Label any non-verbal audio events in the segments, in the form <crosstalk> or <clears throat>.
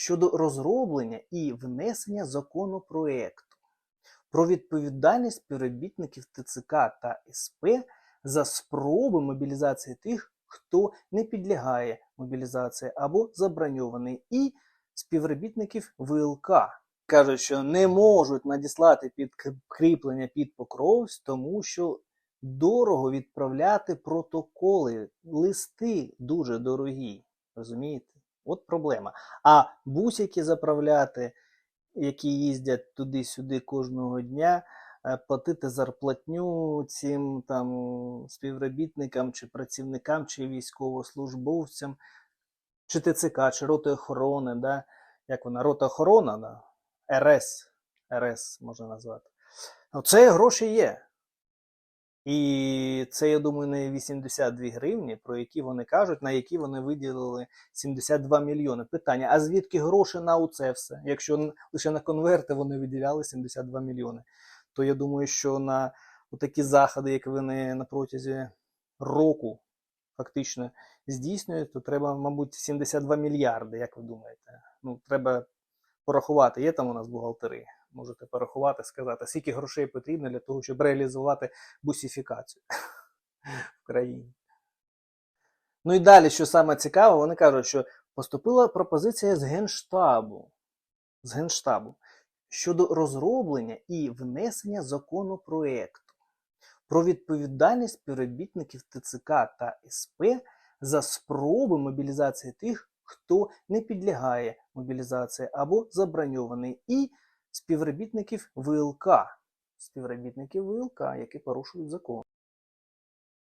щодо розроблення і внесення законопроекту про відповідальність співробітників ТЦК та СП за спроби мобілізації тих, хто не підлягає мобілізації або заброньований, і співробітників ВЛК. Кажуть, що не можуть надіслати під кріплення під Покровськ, тому що дорого відправляти протоколи, листи дуже дорогі. Розумієте? От проблема. А бусики заправляти, які їздять туди-сюди кожного дня, е, платити зарплатню цим там співробітникам чи працівникам, чи військовослужбовцям, чи ТЦК, чи роти охорони, да? як вона, рота охорона, да? РС, РС можна назвати. Оце гроші є. І це, я думаю, не 82 гривні, про які вони кажуть, на які вони виділили 72 мільйони. Питання: а звідки гроші на оце все? Якщо лише на конверти вони виділяли 72 мільйони, то я думаю, що на такі заходи, як вони на протязі року фактично здійснюють, то треба, мабуть, 72 мільярди, як ви думаєте? Ну, треба порахувати. Є там у нас бухгалтери. Можете порахувати, сказати, скільки грошей потрібно для того, щоб реалізувати бусифікацію в країні. Ну і далі, що саме цікаво, вони кажуть, що поступила пропозиція з Генштабу, з Генштабу щодо розроблення і внесення законопроекту про відповідальність співробітників ТЦК та СП за спроби мобілізації тих, хто не підлягає мобілізації або заброньований, і співробітників ВЛК, співробітників ВЛК, які порушують закон.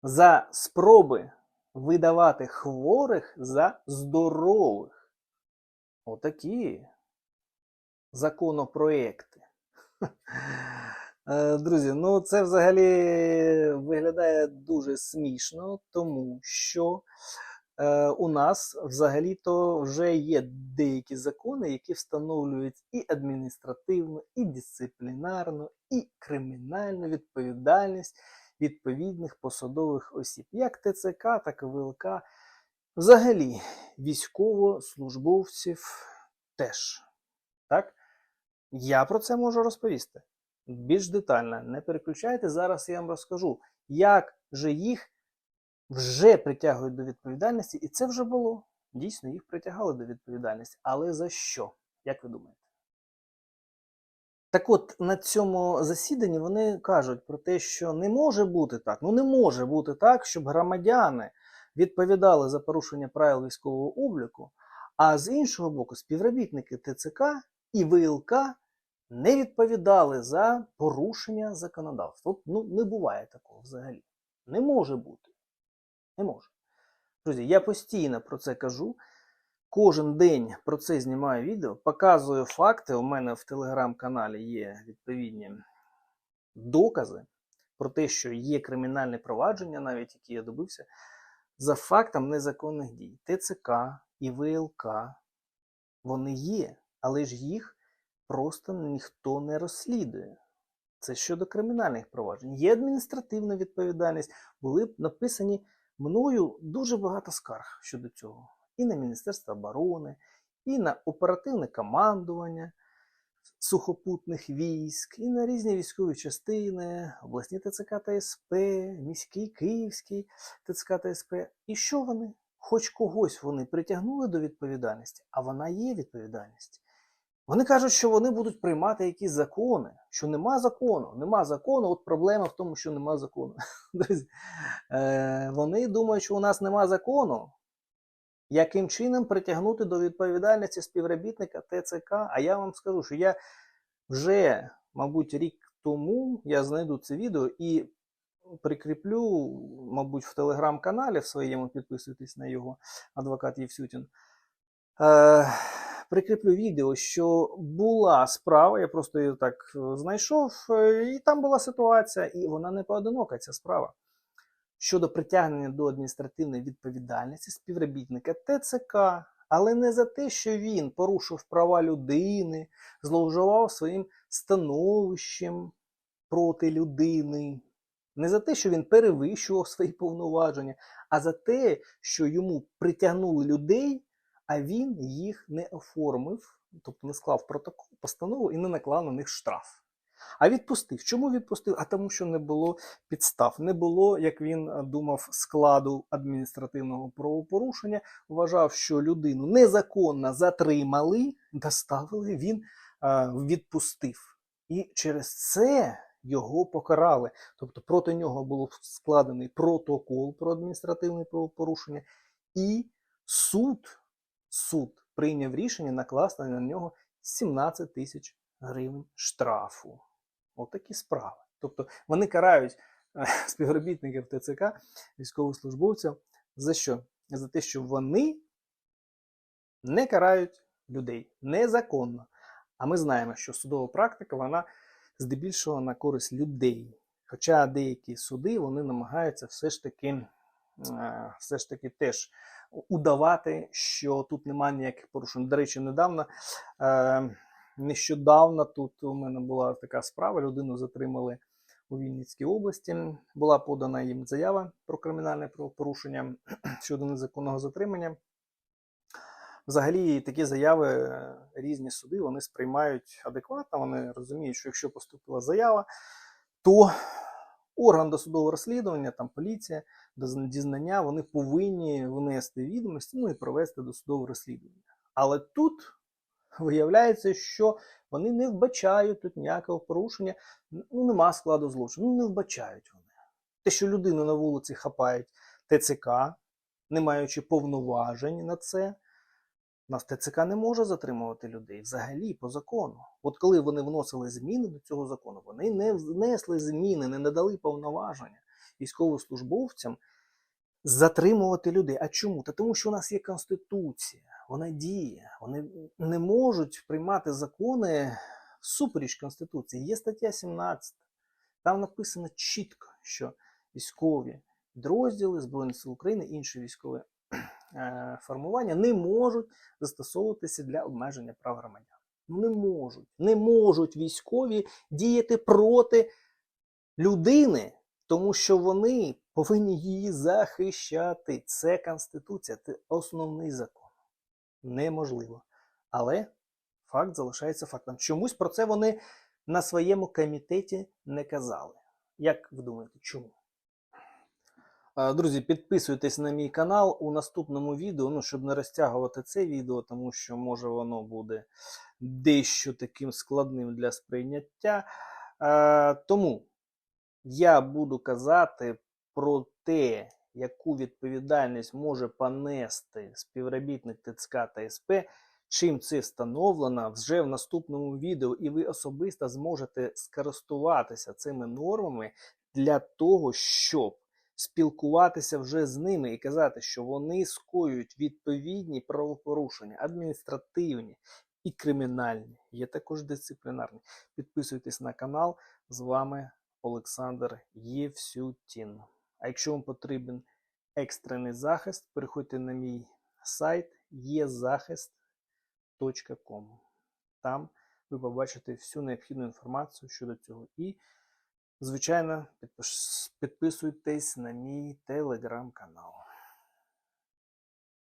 За спроби видавати хворих за здорових. Отакі законопроекти. Е, Друзі, ну це взагалі виглядає дуже смішно, тому що у нас взагалі-то вже є деякі закони, які встановлюють і адміністративну, і дисциплінарну, і кримінальну відповідальність відповідних посадових осіб, як ТЦК, так і ВЛК. Взагалі, військовослужбовців теж. Так? Я про це можу розповісти більш детально. Не переключайте. Зараз я вам розкажу, як же їх вже притягують до відповідальності, і це вже було. Дійсно, їх притягали до відповідальності. Але за що? Як ви думаєте? Так от на цьому засіданні вони кажуть про те, що не може бути так. Ну не може бути так, щоб громадяни відповідали за порушення правил військового обліку, а з іншого боку, співробітники ТЦК і ВЛК не відповідали за порушення законодавства. От, ну, не буває такого взагалі. Не може бути. Не може. Друзі, я постійно про це кажу. Кожен день про це знімаю відео, показую факти. У мене в телеграм-каналі є відповідні докази про те, що є кримінальне провадження, навіть які я добився, за фактом незаконних дій. ТЦК і ВЛК вони є, але ж їх просто ніхто не розслідує. Це щодо кримінальних проваджень. Є адміністративна відповідальність. Були б написані мною дуже багато скарг щодо цього. І на Міністерство оборони, і на оперативне командування сухопутних військ, і на різні військові частини, обласні ТЦК та СП, міський, київський ТЦК та. І що вони? Хоч когось вони притягнули до відповідальності, а вона є відповідальність. Вони кажуть, що вони будуть приймати якісь закони, що нема закону, нема закону, от проблема в тому, що нема закону. <laughs> Е, вони думають, що у нас нема закону. Яким чином притягнути до відповідальності співробітника ТЦК? А я вам скажу, що я вже, мабуть, рік тому я знайду це відео і прикріплю, мабуть, в телеграм-каналі в своєму, підписуйтесь на його адвокат Євсютін. Е, прикріплю відео, що була справа, я просто її так е, знайшов, е, і там була ситуація, і вона не поодинока, ця справа. Щодо притягнення до адміністративної відповідальності співробітника ТЦК, але не за те, що він порушив права людини, зловживав своїм становищем проти людини, не за те, що він перевищував свої повноваження, а за те, що йому притягнули людей а він їх не оформив, тобто не склав протокол, постанову і не наклав на них штраф. А відпустив. Чому відпустив? А тому, що не було підстав, не було, як він е, думав, складу адміністративного правопорушення. Вважав, що людину незаконно затримали, доставили, він е, відпустив. І через це його покарали. Тобто проти нього був складений протокол про адміністративне правопорушення, і суд, суд прийняв рішення накласти на нього 17 тисяч гривень штрафу. Отакі справи. Тобто вони карають е, <laughs> співробітників ТЦК, військовослужбовців за що? За те, що вони не карають людей незаконно. А ми знаємо, що судова практика вона здебільшого на користь людей. Хоча деякі суди вони намагаються все ж таки, е, все ж таки теж удавати, що тут немає ніяких порушень. До речі, недавно. е, Нещодавно тут у мене була така справа. Людину затримали у Вінницькій області. Була подана їм заява про кримінальне правопорушення <clears throat> щодо незаконного затримання. Взагалі, такі заяви е, різні суди вони сприймають адекватно. Вони розуміють, що якщо поступила заява, то орган досудового розслідування, там поліція, дізнання, вони повинні внести відомості ну і провести досудове розслідування. Але тут виявляється, що вони не вбачають тут ніякого порушення, ну нема складу злочину, ну не вбачають вони. Те, що людину на вулиці хапають ТЦК, не маючи повноважень на це, нас ТЦК не може затримувати людей взагалі по закону. От коли вони вносили зміни до цього закону, вони не внесли зміни, не надали повноваження військовослужбовцям затримувати людей. А чому? Та тому, що у нас є конституція, вона діє. Вони не можуть приймати закони всупереч конституції. Є стаття 17. Там написано чітко, що військові підрозділи Збройних сил України, інші військові формування не можуть застосовуватися для обмеження прав громадян. Не можуть. Не можуть військові діяти проти людини, тому що вони повинні її захищати. Це Конституція, це основний закон. Неможливо. Але факт залишається фактом. Чомусь про це вони на своєму комітеті не казали. Як ви думаєте, чому? А, Друзі, підписуйтесь на мій канал у наступному відео, ну, щоб не розтягувати це відео, тому що може воно буде дещо таким складним для сприйняття. Тому я буду казати про те, яку відповідальність може понести співробітник ТЦК та СП, чим це встановлено вже в наступному відео, і ви особисто зможете скористуватися цими нормами для того, щоб спілкуватися вже з ними і казати, що вони скоюють відповідні правопорушення, адміністративні і кримінальні, є також дисциплінарні. Підписуйтесь на канал. З вами Олександр Євсютін. А якщо вам потрібен екстрений захист, переходьте на мій сайт єзахист.com. Там ви побачите всю необхідну інформацію щодо цього. І, звичайно, підписуйтесь на мій телеграм-канал.